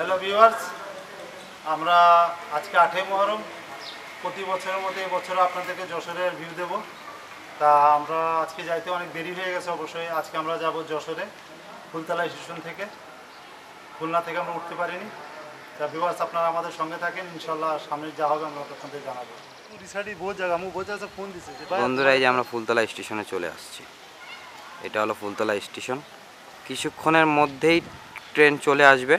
Hello viewers আমরা আজকে আটই মহরম। প্রতি বছরের মতো এবছরও আপনাদেরকে যশোরের ভিউ দেব। তা আমরা আজকে যাইতে অনেক দেরি হয়ে গেছে অবশ্যই। আজকে আমরা যাব যশোরে ফুলতলা স্টেশন থেকে। খুলনা থেকে আমরা উঠতে পারিনি। তা ভিউয়ার্স আপনারা আমাদের সঙ্গে থাকেন। ইনশাল্লাহ সামনে যা হবে আমরা আপনাদের জানাব। বন্ধুরা এই যে আমরা ফুলতলা স্টেশনে চলে আসছি। এটা হলো ফুলতলা স্টেশন। কিছুক্ষণের মধ্যেই ট্রেন চলে আসবে।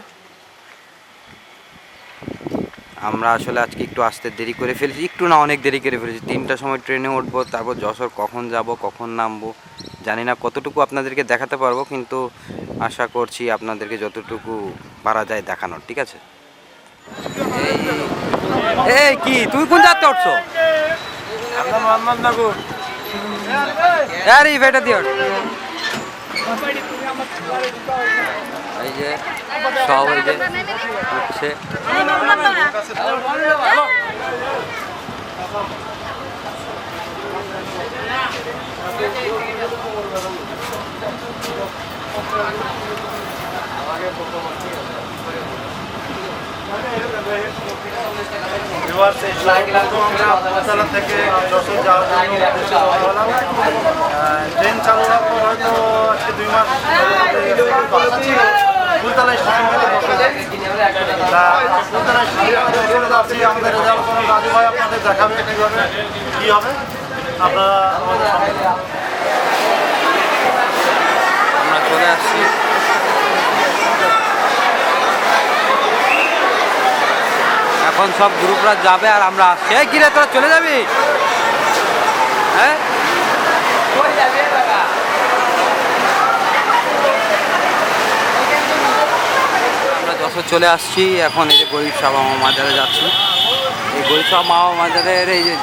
আমরা আসলে আজকে একটু আসতে দেরি করে ফেলেছি। একটু না অনেক দেরি করে ফেলেছি। তিনটার সময় ট্রেনে উঠবো তারপর যশোর কখন যাব কখন নামবো জানি না কতটুকু আপনাদেরকে দেখাতে পারব কিন্তু আশা করছি আপনাদেরকে যতটুকু পারা যায় দেখানোর ঠিক আছে? এই কি তুই কোন যাত্রা উঠছো আরে বেটা দিও। এই যে সব এই যে উঠছে আমরা। থেকে যশোর যাওয়ার জন্য ট্রেন চালু হওয়ার পর দুই মাস গেছে, কিন্তু আসছি ফুলতলা স্টেশন থেকে যশোরে। তা ফুলতলা স্টেশন থেকে যশোরে যাচ্ছি, আমাদের রেজাল্ট কোনো রাজু কী হবে? আপনারা চলে আসছি। এখন সব গ্রুপরা যাবে আর আমরা আসছি। এই কিরে, তোরা চলে যাবি? হ্যাঁ? আমরা যশোর চলে আসছি। এখন এই যে গরিব সাবা মামা মাজারে যাচ্ছি। এই গরিব সাবা মামা মাজারের এই যে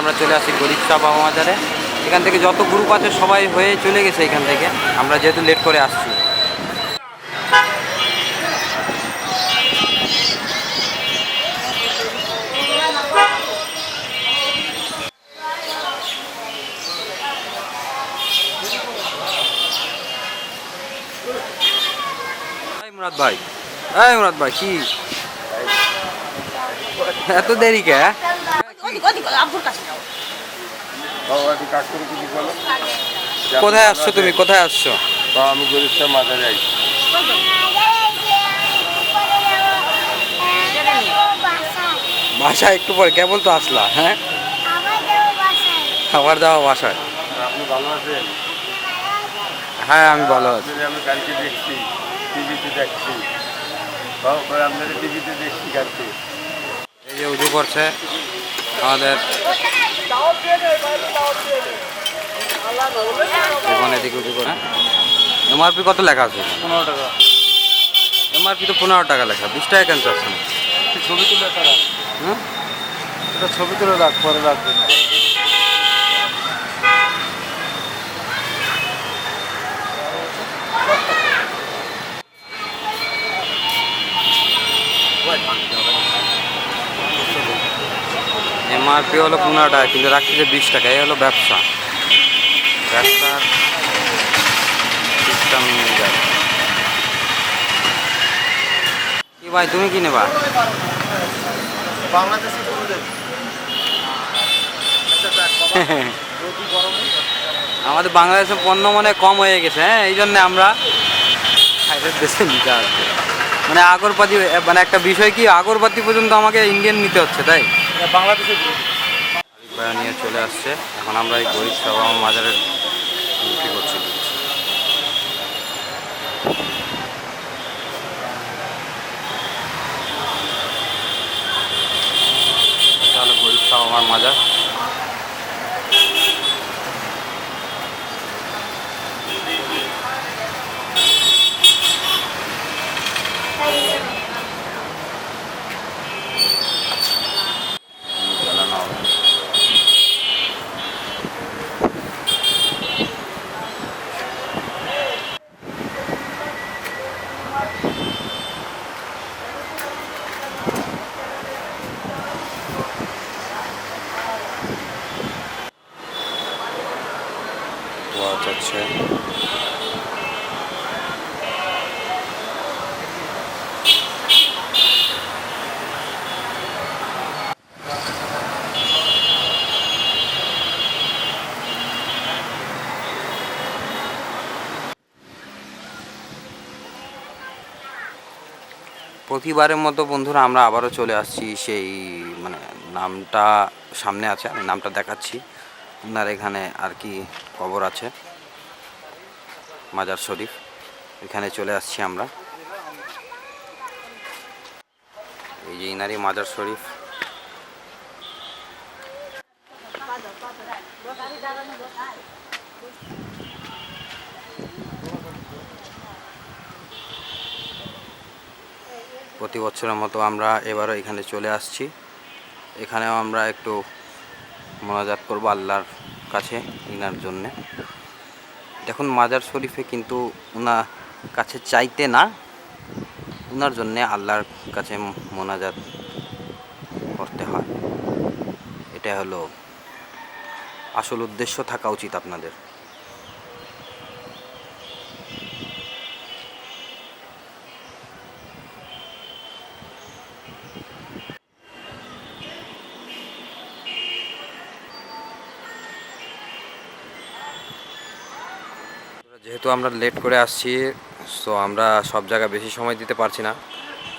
আমরা চলে আসি গরিব শাহ বাবা বাজারে এখান থেকে যত গ্রুপ আছে সবাই হয়ে চলে গেছে এখান থেকে। আমরা যেহেতু লেট করে আসছি। ভাই। ভাই, কি? এত দেরি কে কোথায় আসছো তুমি? কোথায় আসছো? আমি গরিব মাথায় যাই বাসায় একটু পরে কেবল তো আসলা হ্যাঁ? খাবার দাওয়া বাসায়। আপনি ভালো আছেন? হ্যাঁ আমি ভালো আছি। আমি কালকে দেখছি টিভিতে দেখছি। আপনাদের টিভিতে দেখছি কালকে। এই যে উজু করছে আমাদের এখন এদিকে উজু করে এমআরপি কত লেখা আছে? পনেরো টাকা। এমআরপি তো পনেরো টাকা লেখা। বিশ টাকা কেন চাচ্ছে না ছবি তুলে তারা হুম এটা ছবি তুলে রাখ পরে রাখবেন এমআরপি হলো পনেরো টাকা কিন্তু রাখছে যে বিশ টাকা এই হলো ব্যবসা। ভাই তুমি কি নেবা? বাংলাদেশি আমাদের বাংলাদেশের পণ্য মানে কম হয়ে গেছে হ্যাঁ? এই জন্য আমরা বাইরের দেশে নিতে আসবে মানে আগরপাতি মানে একটা বিষয় কি আগরপাতি পর্যন্ত আমাকে ইন্ডিয়ান নিতে হচ্ছে তাই? বাংলাদেশে নিয়ে চলে আসছে। এখন আমরা এই গরিব সভা মাজারে বিক্রি করছি তাহলে গরিব সভা মাজার জ্বালানো হবে যাচ্ছে প্রতিবারের মতো বন্ধুরা আমরা আবারও চলে আসছি সেই মানে নামটা সামনে আছে, আমি নামটা দেখাচ্ছি। আপনার এখানে আর কি কবর আছে? মাজার শরীফ, এখানে চলে আসছি আমরা। এই যে ইনারি মাজার শরীফ প্রতি বছরের মতো আমরা এবারও এখানে চলে আসছি। এখানেও আমরা একটু মোনাজাত করব আল্লাহর কাছে, ইনার জন্যে। দেখুন, মাজার শরীফে কিন্তু ওনার কাছে চাইতে না ওনার জন্যে আল্লাহর কাছে মোনাজাত করতে হয়। এটা হলো আসল উদ্দেশ্য, থাকা উচিত আপনাদের। যেহেতু আমরা লেট করে আসছি সো আমরা সব জায়গা বেশি সময় দিতে পারছি না।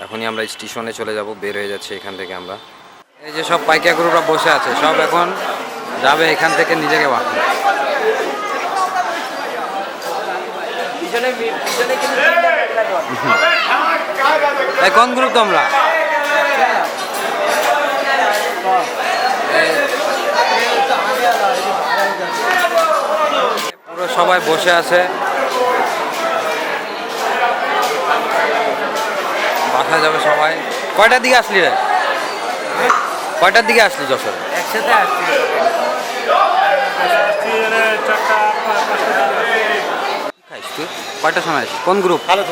এখনই আমরা স্টেশনে চলে যাব, বের হয়ে যাচ্ছে এখান থেকে আমরা। এই যে সব পাইকা গ্রুপরা বসে আছে, সব এখন যাবে এখান থেকে নিজেকে বা এই কোন গ্রুপ তোমরা? সবাই বসে আছে। বাসা যাবে সবাই। কয়টার দিকে আসলি রে? কয়টার দিকে আসলি যশোর? একসাথে কয়টার সময় আসিস? কোন গ্রুপ? আমরা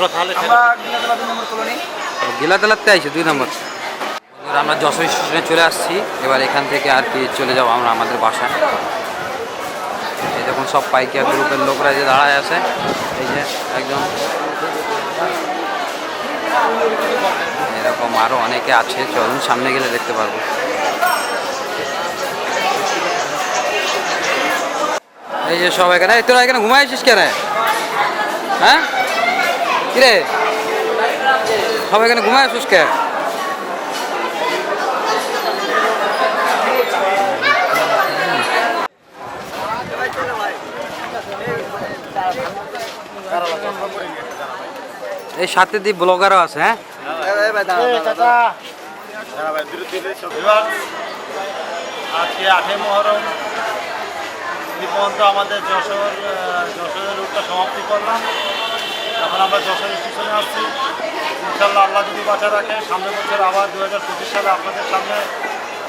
গিলাতলা দুই নম্বর কলোনি গিলা তেলাতে আইসি দুই নম্বর। আমরা যশোর স্টেশনে চলে আসছি। এবার এখান থেকে আর কি চলে যাব আমরা আমাদের বাসায়। সব পাইকার গ্রুপের লোকরা যে দাঁড়ায় আছে, এই যে একজন। এরকম আরও অনেকে আছে, চলুন সামনে গেলে দেখতে পারব। এই যে সব এখানে তোরা এখানে ঘুমাইছিস কেন? হ্যাঁ? কিরে? সব এখানে ঘুমায় আসিস এই সাথে দিয়ে ব্লগারও আছে হ্যাঁ? আজকে আটই মহরম। এই পর্যন্ত আমাদের যশোর যশোরের রুটটা সমাপ্তি করলাম। এখন আমরা যশোর স্টেশনে আসছি ইনশাল্লাহ আল্লাহ যদি বাঁচা রাখে সামনের বছর আবার দু হাজার পঁচিশ সালে আপনাদের সামনে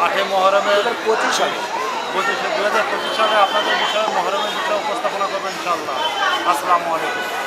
আটই মহরমের পঁচিশ সালে। পঁচিশ দু হাজার পঁচিশ সালে আপনাদের বিষয়ে মহরমের বিষয়ে উপস্থাপনা করবেন ইনশাল্লাহ আসসালামু আলাইকুম।